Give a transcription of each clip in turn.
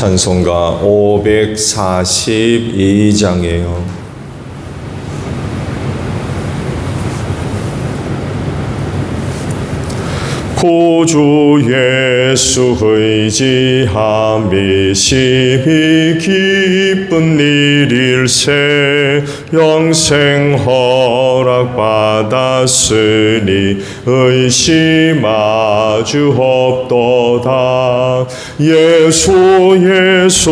찬송가 542장이에요. 구주 예수 의지함이 심히 기쁜 일일세 영생 허락 받았으니 의심하주 없도다. 예수 예수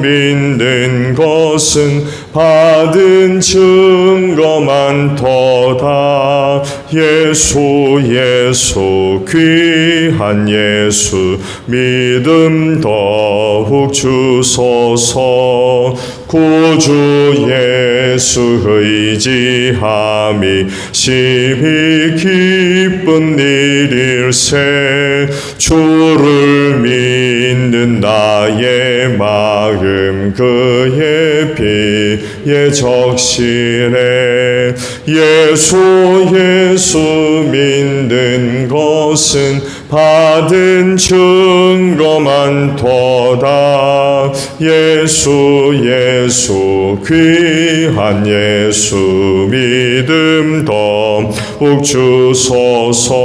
믿는 것은 받은 증거 많도다 예수 예수 귀한 예수 믿음 더욱 주소서. 구주 예수 의지함이 심히 기쁜 일일세. 주를 믿는 나의 마음 그의 피 에 적시네 예수 예수 믿는 것은 받은 증거 많도다. 예수 예수 귀한 예수 믿음 더욱 주소서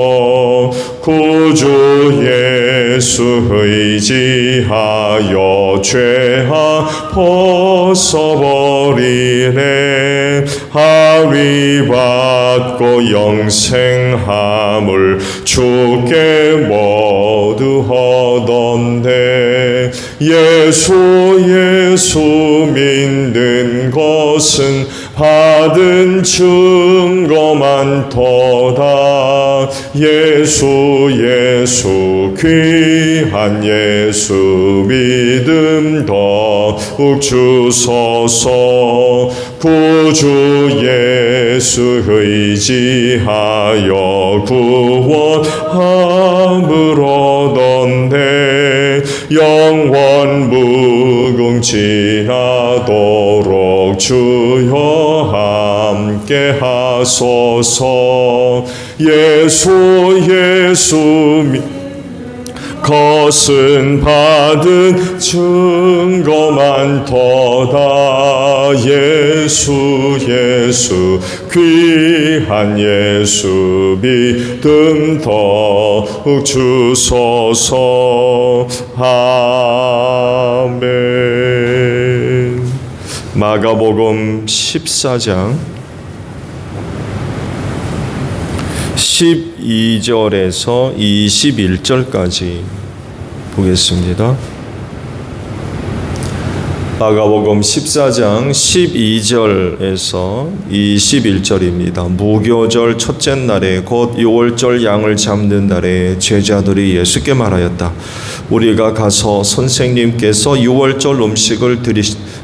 구주 예수 의지하여 죄하 벗어버리네. 하위 받고 영생함을 주께 모두 하던데 예수 예수 믿는 것은 받은 증거 많도다 예수 예수 귀한 예수 믿음 더욱 주소서. 구주 예수 의지하여 구원함을 얻었네 영원 무궁지하도록 주여 함께 하소서. 예수 예수 믿 것은 받은 증거 많도다. 예수 예수 귀한 예수 믿음 더욱 주소서. 아멘. 마가복음 14장 12절에서 21절까지 보겠습니다. 마가복음 14장 12절에서 21절입니다. 무교절 첫째 날에 곧 6월절 양을 잡는 날에 제자들이 예수께 말하였다. 우리가 가서 선생님께서 6월절 음식을 드리,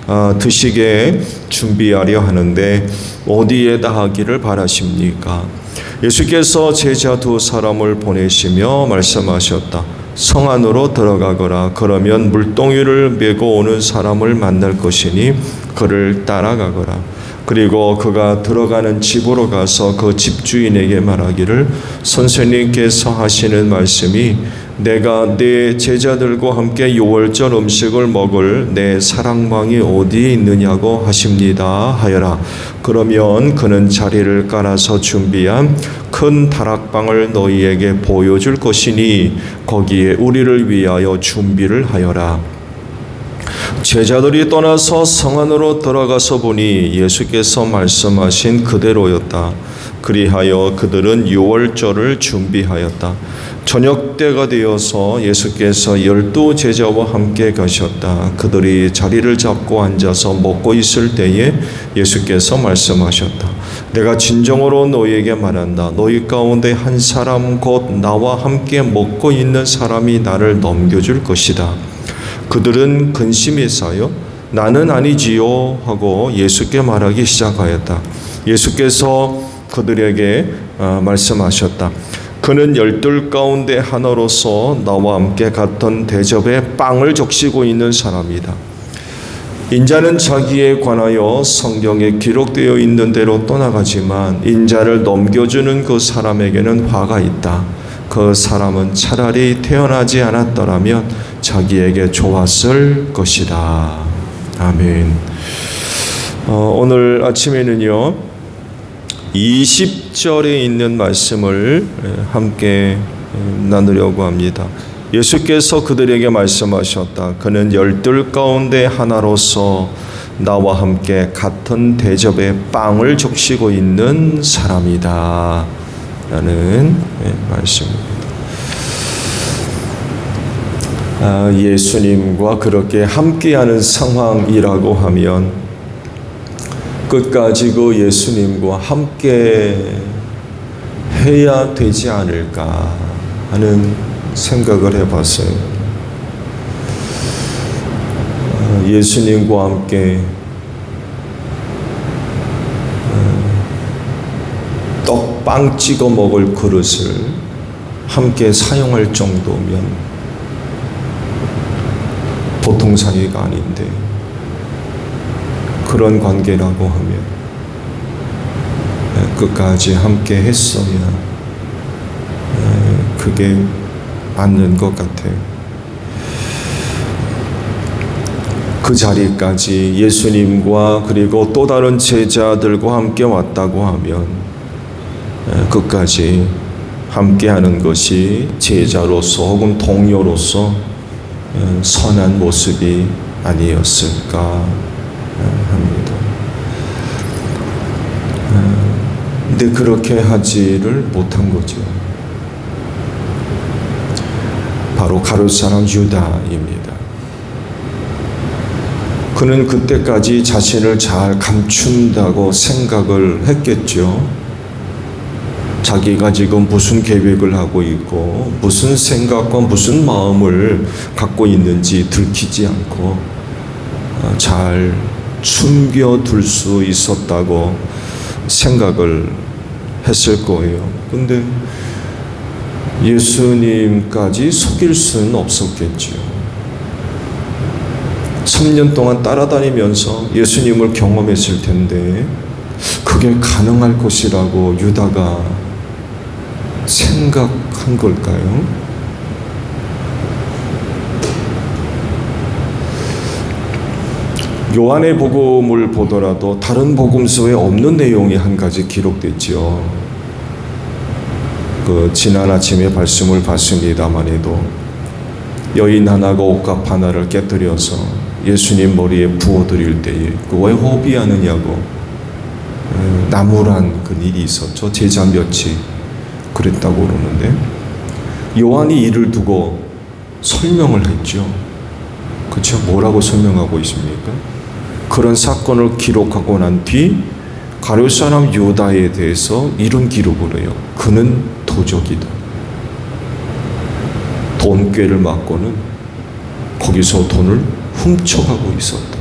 아, 드시게 준비하려 하는데 어디에다 하기를 바라십니까? 예수께서 제자 두 사람을 보내시며 말씀하셨다. 성 안으로 들어가거라. 그러면 물동이를 메고 오는 사람을 만날 것이니 그를 따라가거라. 그리고 그가 들어가는 집으로 가서 그 집주인에게 말하기를 선생님께서 하시는 말씀이 내가 내 제자들과 함께 유월절 음식을 먹을 내 사랑방이 어디에 있느냐고 하십니다 하여라 그러면 그는 자리를 깔아서 준비한 큰 다락방을 너희에게 보여줄 것이니 거기에 우리를 위하여 준비를 하여라 제자들이 떠나서 성 안으로 들어가서 보니 예수께서 말씀하신 그대로였다. 그리하여 그들은 유월절을 준비하였다. 저녁 때가 되어서 예수께서 열두 제자와 함께 가셨다. 그들이 자리를 잡고 앉아서 먹고 있을 때에 예수께서 말씀하셨다. 내가 진정으로 너희에게 말한다. 너희 가운데 한 사람 곧 나와 함께 먹고 있는 사람이 나를 넘겨줄 것이다. 그들은 근심이 쌓여 나는 아니지요 하고 예수께 말하기 시작하였다. 예수께서 그들에게 어, 말씀하셨다. 그는 열둘 가운데 하나로서 나와 함께 같은 대접에 빵을 적시고 있는 사람이다. 인자는 자기에 관하여 성경에 기록되어 있는 대로 떠나가지만 인자를 넘겨주는 그 사람에게는 화가 있다. 그 사람은 차라리 태어나지 않았더라면 자기에게 좋았을 것이다. 아멘. 어, 오늘 아침에는요, 20절에 있는 말씀을 함께 나누려고 합니다. 예수께서 그들에게 말씀하셨다. 그는 열둘 가운데 하나로서 나와 함께 같은 대접에 빵을 적시고 있는 사람이다. 라는 말씀입니다. 아, 예수님과 그렇게 함께하는 상황이라고 하면 끝까지 그 예수님과 함께 해야 되지 않을까 하는 생각을 해봤어요. 아, 예수님과 함께 떡빵 찍어 먹을 그릇을 함께 사용할 정도면 보통 사이가 아닌데 그런 관계라고 하면 예, 끝까지 함께 했어야 예, 그게 맞는 것 같아요. 그 자리까지 예수님과 그리고 또 다른 제자들과 함께 왔다고 하면 예, 끝까지 함께 하는 것이 제자로서 혹은 동료로서 선한 모습이 아니었을까 합니다. 근데 그렇게 하지를 못한 거죠. 바로 가룟 사람 유다입니다. 그는 그때까지 자신을 잘 감춘다고 생각을 했겠죠. 자기가 지금 무슨 계획을 하고 있고 무슨 생각과 무슨 마음을 갖고 있는지 들키지 않고 잘 숨겨둘 수 있었다고 생각을 했을 거예요. 근데 예수님까지 속일 수는 없었겠지요. 3년 동안 따라다니면서 예수님을 경험했을 텐데 그게 가능할 것이라고 유다가 생각한 걸까요? 요한의 복음을 보더라도 다른 복음서에 없는 내용이 한 가지 기록됐지요. 그 지난 아침에 말씀을 봤습니다만에도 여인 하나가 옷값 하나를 깨뜨려서 예수님 머리에 부어드릴 때에 그왜 호비하느냐고 나무란 그 일이 있었죠. 제자 몇이 그랬다고 그러는데 요한이 이를 두고 설명을 했죠. 그렇죠? 뭐라고 설명하고 있습니까? 그런 사건을 기록하고 난 뒤 가룟 사람 유다에 대해서 이런 기록을 해요. 그는 도적이다. 돈꾀를 맞고는 거기서 돈을 훔쳐가고 있었다.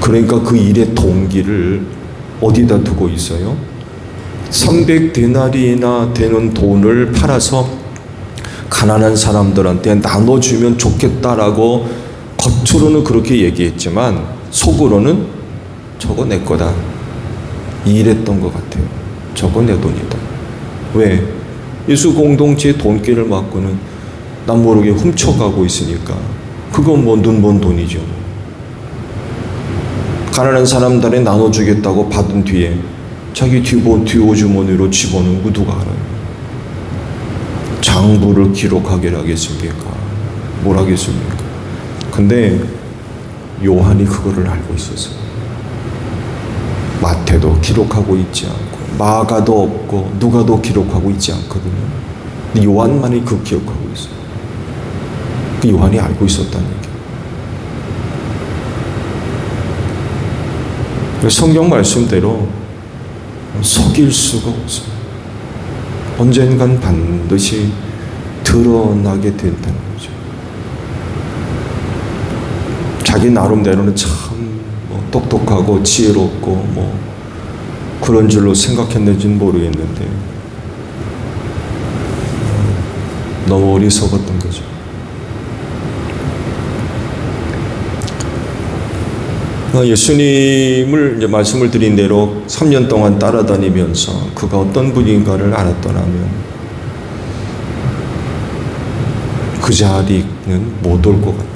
그러니까 그 일의 동기를 어디다 두고 있어요? 300데나리나 되는 돈을 팔아서 가난한 사람들한테 나눠주면 좋겠다라고 겉으로는 그렇게 얘기했지만 속으로는 저거 내 거다. 이랬던 것 같아요. 저거 내 돈이다. 왜? 예수 공동체의 돈길을 막고는 남 모르게 훔쳐가고 있으니까 그건 뭐 눈먼 돈이죠. 가난한 사람들에 나눠주겠다고 받은 뒤에 자기 뒤보 뒤오주머니로 집어넣은 거 누가 알아요? 장부를 기록하게 하겠습니까? 뭘 하겠습니까? 근데 요한이 그거를 알고 있었어요. 마태도 기록하고 있지 않고 마가도 없고 누가도 기록하고 있지 않거든요. 근데 요한만이 그 기억하고 있어요. 그 요한이 알고 있었다는 얘기. 성경 말씀대로 속일 수가 없어요. 언젠간 반드시 드러나게 된다는 거죠. 자기 나름대로는 참 뭐 똑똑하고 지혜롭고 뭐 그런 줄로 생각했는지는 모르겠는데 너무 어리석었던 거죠. 어, 예수님을 이제 말씀을 드린 대로 3년 동안 따라다니면서 그가 어떤 분인가를 알았더라면 그 자리는 못 올 것 같아요.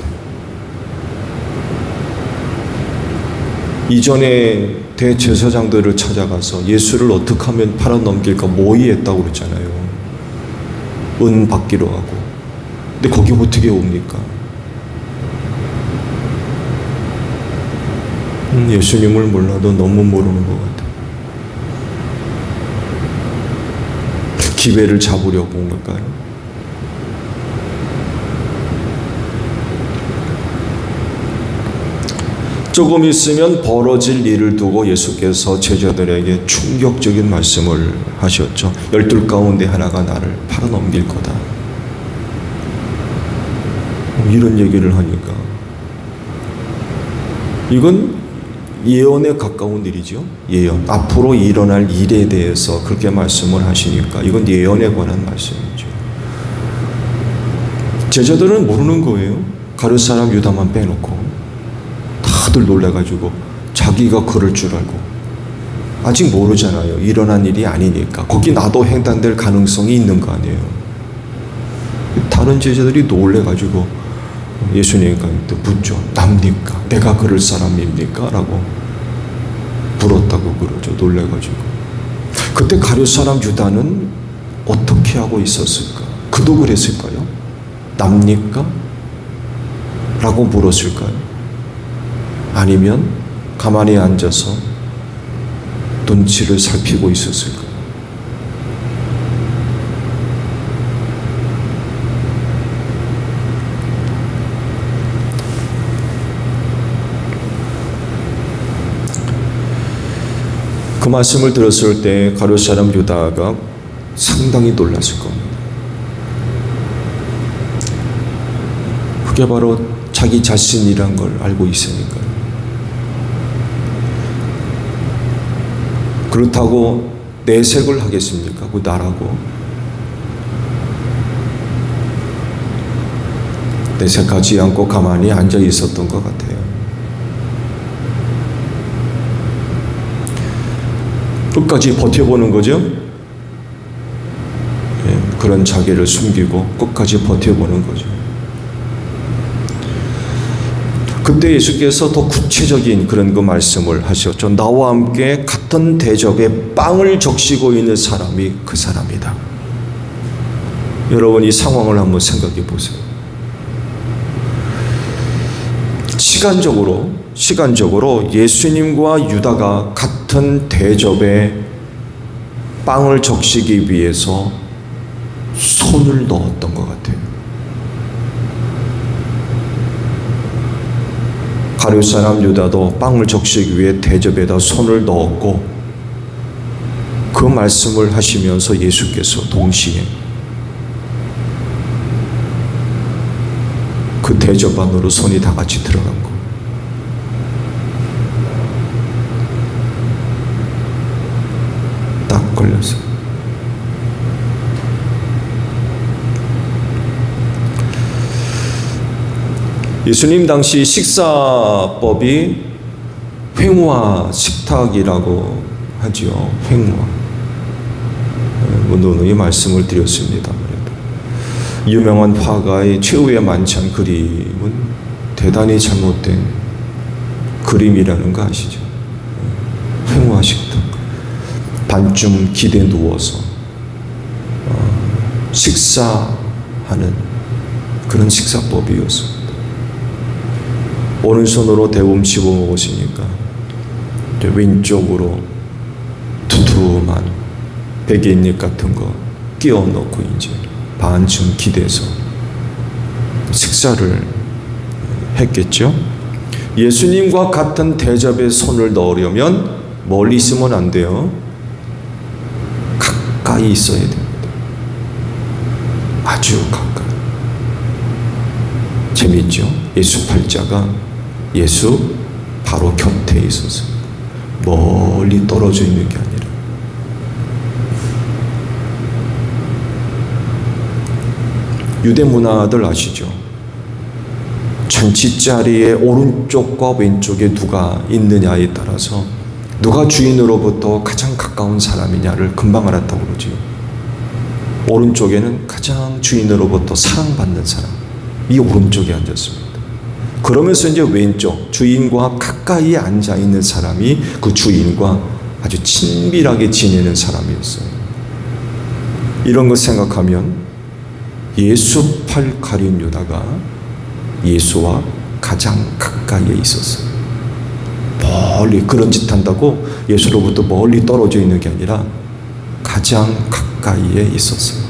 이전에 대제사장들을 찾아가서 예수를 어떻게 하면 팔아넘길까 모의했다고 그랬잖아요. 은 받기로 하고. 근데 거기 어떻게 옵니까? 음, 예수님을 몰라도 너무 모르는 것 같아요. 기회를 잡으려고 온 걸까요? 조금 있으면 벌어질 일을 두고 예수께서 제자들에게 충격적인 말씀을 하셨죠. 열둘 가운데 하나가 나를 팔아넘길 거다. 이런 얘기를 하니까 이건 예언에 가까운 일이죠. 예언. 앞으로 일어날 일에 대해서 그렇게 말씀을 하시니까 이건 예언에 관한 말씀이죠. 제자들은 모르는 거예요. 가룟 사람 유다만 빼놓고 다들 놀래가지고 자기가 그럴 줄 알고 아직 모르잖아요. 일어난 일이 아니니까 거기 나도 해당될 가능성이 있는 거 아니에요. 다른 제자들이 놀래가지고 예수님한테 묻죠. 납니까? 내가 그럴 사람입니까? 라고 물었다고 그러죠. 놀래가지고. 그때 가룟 사람 유다는 어떻게 하고 있었을까? 그도 그랬을까요? 납니까? 라고 물었을까요? 아니면 가만히 앉아서 눈치를 살피고 있었을까요? 그 말씀을 들었을 때 가룟 사람 유다가 상당히 놀랐을 겁니다. 그게 바로 자기 자신이란 걸 알고 있으니까요. 그렇다고 내색을 하겠습니까? 그 나라고. 내색하지 않고 가만히 앉아 있었던 것 같아요. 끝까지 버텨보는 거죠. 예, 그런 자기를 숨기고 끝까지 버텨보는 거죠. 그때 예수께서 더 구체적인 그런 그 말씀을 하셨죠. 나와 함께 같은 대접에 빵을 적시고 있는 사람이 그 사람이다. 여러분 이 상황을 한번 생각해 보세요. 시간적으로 시간적으로 예수님과 유다가 같은 대접에 빵을 적시기 위해서 손을 넣었던 것 같아요. 가룟 사람 유다도 빵을 적시기 위해 대접에다 손을 넣었고 그 말씀을 하시면서 예수께서 동시에 그 대접 안으로 손이 다 같이 들어간 거. 딱 걸렸어요. 예수님 당시 식사법이 횡화 식탁이라고 하지요. 횡화. 뭐 누누이 말씀을 드렸습니다. 유명한 화가의 최후의 만찬 그림은 대단히 잘못된 그림이라는 거 아시죠? 횡화 식탁 반쯤 기대 누워서 어, 식사하는 그런 식사법이었습니다. 오른손으로 대움 씹어 먹으시니까 왼쪽으로 두툼한 베개잎 같은 거 끼워 넣고 이제 반쯤 기대서 식사를 했겠죠. 예수님과 같은 대접에 손을 넣으려면 멀리 있으면 안 돼요. 가까이 있어야 됩니다. 아주 가까이. 재밌죠? 예수 팔자가 예수 바로 곁에 있어서 멀리 떨어져 있는 게 아니라 유대 문화들 아시죠? 전치자리의 오른쪽과 왼쪽에 누가 있느냐에 따라서 누가 주인으로부터 가장 가까운 사람이냐를 금방 알았다고 그러지요. 오른쪽에는 가장 주인으로부터 사랑받는 사람, 이 오른쪽에 앉았습니다. 그러면서 이제 왼쪽 주인과 가까이 앉아 있는 사람이 그 주인과 아주 친밀하게 지내는 사람이었어요. 이런 것 생각하면 예수 팔 가린 유다가 예수와 가장 가까이에 있었어요. 멀리 그런 짓 한다고 예수로부터 멀리 떨어져 있는 게 아니라 가장 가까이에 있었어요.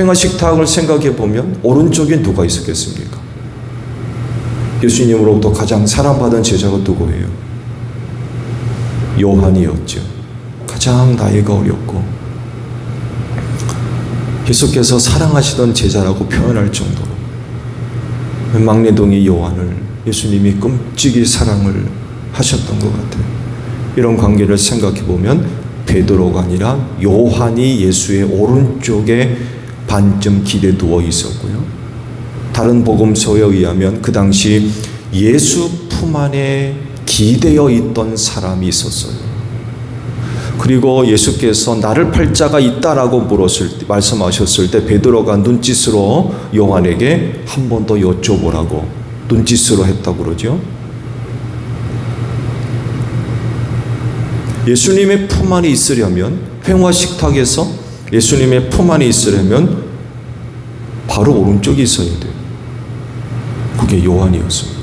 횡화 식탁을 생각해 보면 오른쪽에 누가 있었겠습니까? 예수님으로부터 가장 사랑받은 제자가 누구예요? 요한이었죠. 가장 나이가 어렸고 예수께서 사랑하시던 제자라고 표현할 정도로 막내동이 요한을 예수님이 끔찍이 사랑을 하셨던 것 같아요. 이런 관계를 생각해 보면 베드로가 아니라 요한이 예수의 오른쪽에 반쯤 기대 두어 있었고요. 다른 복음서에 의하면 그 당시 예수 품 안에 기대어 있던 사람이 있었어요. 그리고 예수께서 나를 팔 자가 있다라고 물었을 때, 말씀하셨을 때 베드로가 눈짓으로 요한에게 한 번 더 여쭤보라고 눈짓으로 했다고 그러죠. 예수님의 품 안에 있으려면 횡화 식탁에서 예수님의 품 안에 있으려면 바로 오른쪽에 있어야 돼요. 그게 요한이었습니다.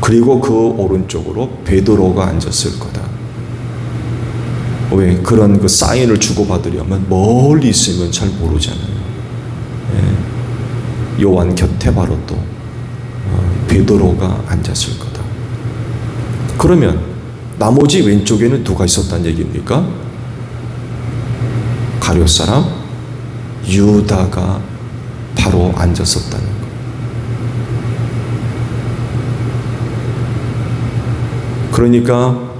그리고 그 오른쪽으로 베드로가 앉았을 거다. 왜 그런 그 사인을 주고받으려면 멀리 있으면 잘 모르잖아요. 예. 요한 곁에 바로 또 어, 베드로가 앉았을 거다. 그러면 나머지 왼쪽에는 누가 있었단 얘기입니까? 가룟 사람 유다가 바로 앉았었다는 거. 그러니까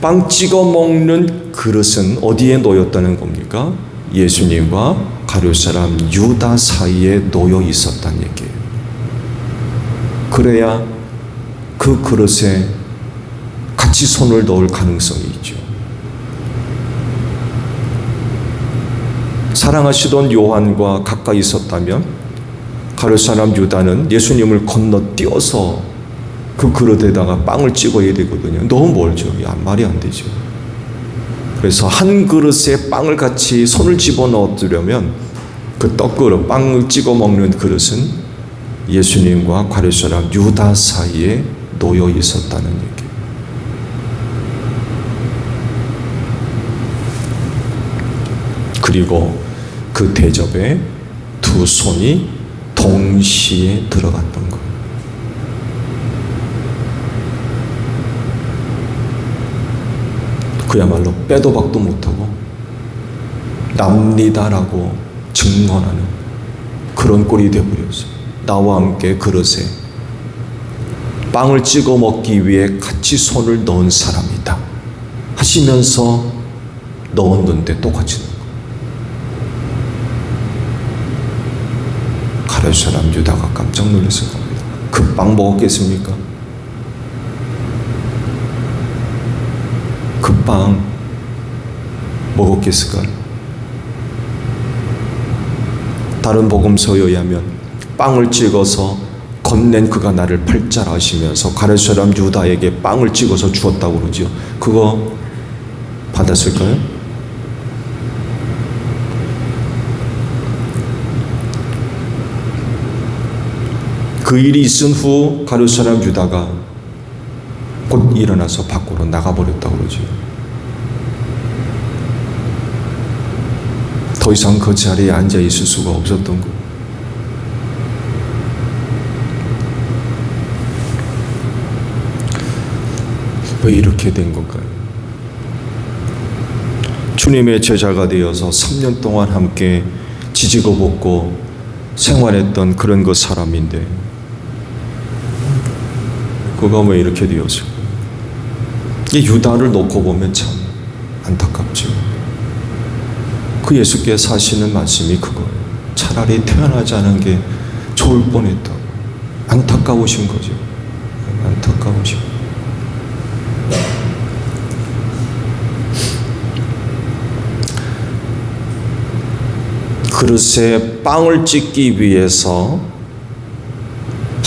빵 찍어 먹는 그릇은 어디에 놓였다는 겁니까? 예수님과 가룟 사람 유다 사이에 놓여 있었다는 얘기예요. 그래야 그 그릇에 같이 손을 넣을 가능성이 있죠. 사랑하시던 요한과 가까이 있었다면 가룟 사람 유다는 예수님을 건너뛰어서 그 그릇에다가 빵을 찍어야 되거든요. 너무 멀죠. 야, 말이 안 되죠. 그래서 한 그릇에 빵을 같이 손을 집어 넣으려면 그 떡그릇, 빵을 찍어 먹는 그릇은 예수님과 가룟 사람 유다 사이에 놓여 있었다는 얘기. 그리고 그 대접에 두 손이 동시에 들어갔던 것. 그야말로 빼도 박도 못하고 납니다라고 증언하는 그런 꼴이 되어버렸어요. 나와 함께 그릇에 빵을 찍어 먹기 위해 같이 손을 넣은 사람이다. 하시면서 넣었는데 똑같이 거. 가룟 사람 유다가 깜짝 놀랐을 겁니다. 그 빵 먹었겠습니까? 그 빵 먹었겠을까요? 다른 복음서에 의하면 빵을 찍어서 건넨 그가 나를 팔자라시면서 가룟 사람 유다에게 빵을 찍어서 주었다고 그러죠. 그거 받았을까요? 그 일이 있은 후 가룟 사람 유다가 곧 일어나서 밖으로 나가버렸다고 그러죠. 더 이상 그 자리에 앉아 있을 수가 없었던 거. 왜 이렇게 된 건가요? 주님의 제자가 되어서 3년 동안 함께 지지고 볶고 생활했던 그런 그 사람인데 그가 왜 이렇게 되었을까요? 이 유다를 놓고 보면 참 안타깝죠. 그 예수께 사시는 말씀이 그거예요. 차라리 태어나지 않은 게 좋을 뻔했다. 안타까우신 거죠. 안타까우신 거. 그릇에 빵을 찍기 위해서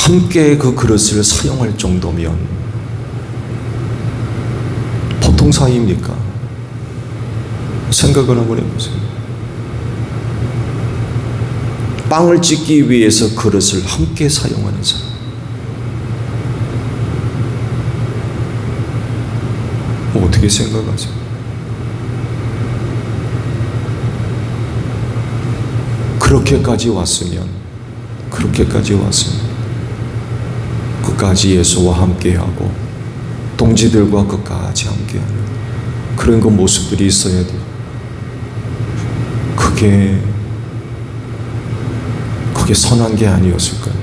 함께 그 그릇을 사용할 정도면 보통 사이입니까? 생각을 한번 해보세요. 빵을 찍기 위해서 그릇을 함께 사용하는 사람. 뭐 어떻게 생각하세요? 그렇게까지 왔으면, 그렇게까지 왔으면, 끝까지 예수와 함께하고, 동지들과 끝까지 함께하는 그런 그 모습들이 있어야 돼요. 그게, 그게 선한 게 아니었을까요?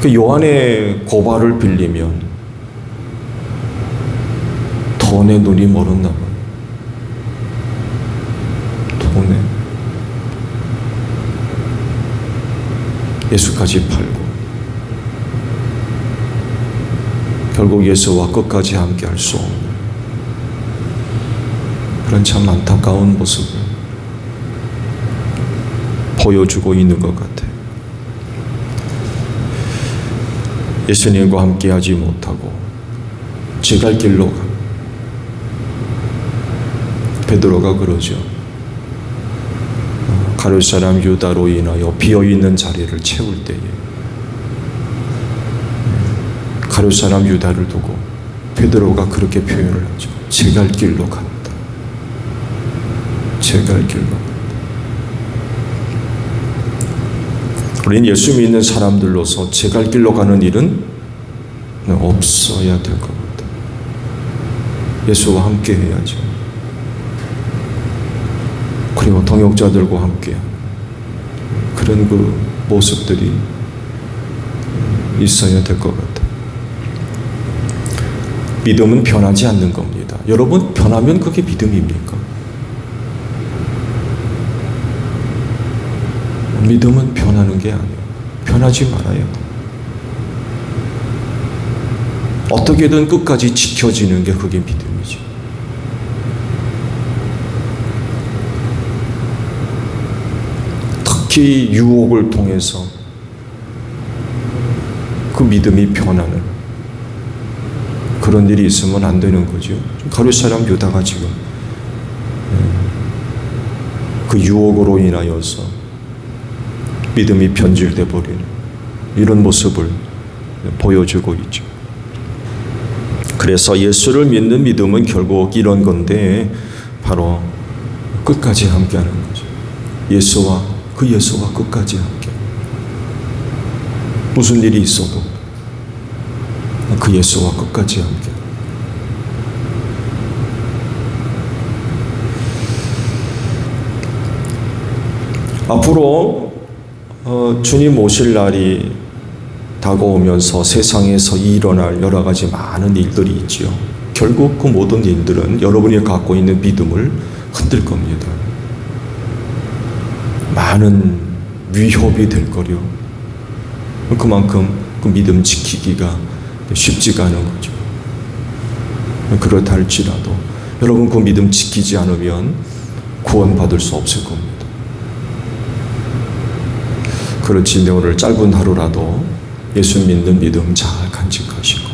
그 요한의 고발을 빌리면 돈에 눈이 멀었나 봐요. 돈에 예수까지 팔고 결국 예수와 끝까지 함께 할 수 없는 그런 참 안타까운 모습을 보여주고 있는 것 같아요. 예수님과 함께 하지 못하고 제 갈 길로 가. 베드로가 그러죠. 가룟 사람 유다로 인하여 비어 있는 자리를 채울 때에 가룟 사람 유다를 두고 베드로가 그렇게 표현을 하죠. 제갈 길로 간다. 제갈 길로 간다. 우리는 예수 믿는 사람들로서 제갈 길로 가는 일은 없어야 될것 같다. 예수와 함께 해야죠. 그리고 동역자들과 함께 그런 그 모습들이 있어야 될 것 같아. 믿음은 변하지 않는 겁니다. 여러분 변하면 그게 믿음입니까? 믿음은 변하는 게 아니에요. 변하지 말아야 돼. 어떻게든 끝까지 지켜지는 게 그게 믿음이죠. 특히 유혹을 통해서 그 믿음이 변하는 그런 일이 있으면 안 되는 거죠. 가룟 사람 유다가 지금 그 유혹으로 인하여서 믿음이 변질돼 버리는 이런 모습을 보여주고 있죠. 그래서 예수를 믿는 믿음은 결국 이런 건데 바로 끝까지 함께하는 거죠. 예수와 그 예수와 끝까지 함께. 무슨 일이 있어도 그 예수와 끝까지 함께. 앞으로 어, 주님 오실 날이 다가오면서 세상에서 일어날 여러 가지 많은 일들이 있지요. 결국 그 모든 일들은 여러분이 갖고 있는 믿음을 흔들 겁니다. 많은 위협이 될 거려. 그만큼 그 믿음 지키기가 쉽지가 않은 거죠. 그렇다 할지라도 여러분 그 믿음 지키지 않으면 구원받을 수 없을 겁니다. 그렇지 내 오늘 짧은 하루라도 예수 믿는 믿음 잘 간직하시고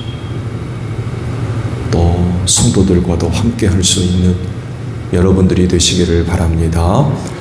또 성도들과도 함께 할 수 있는 여러분들이 되시기를 바랍니다.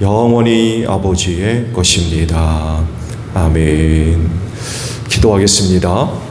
영원히 아버지의 것입니다. 아멘. 기도하겠습니다.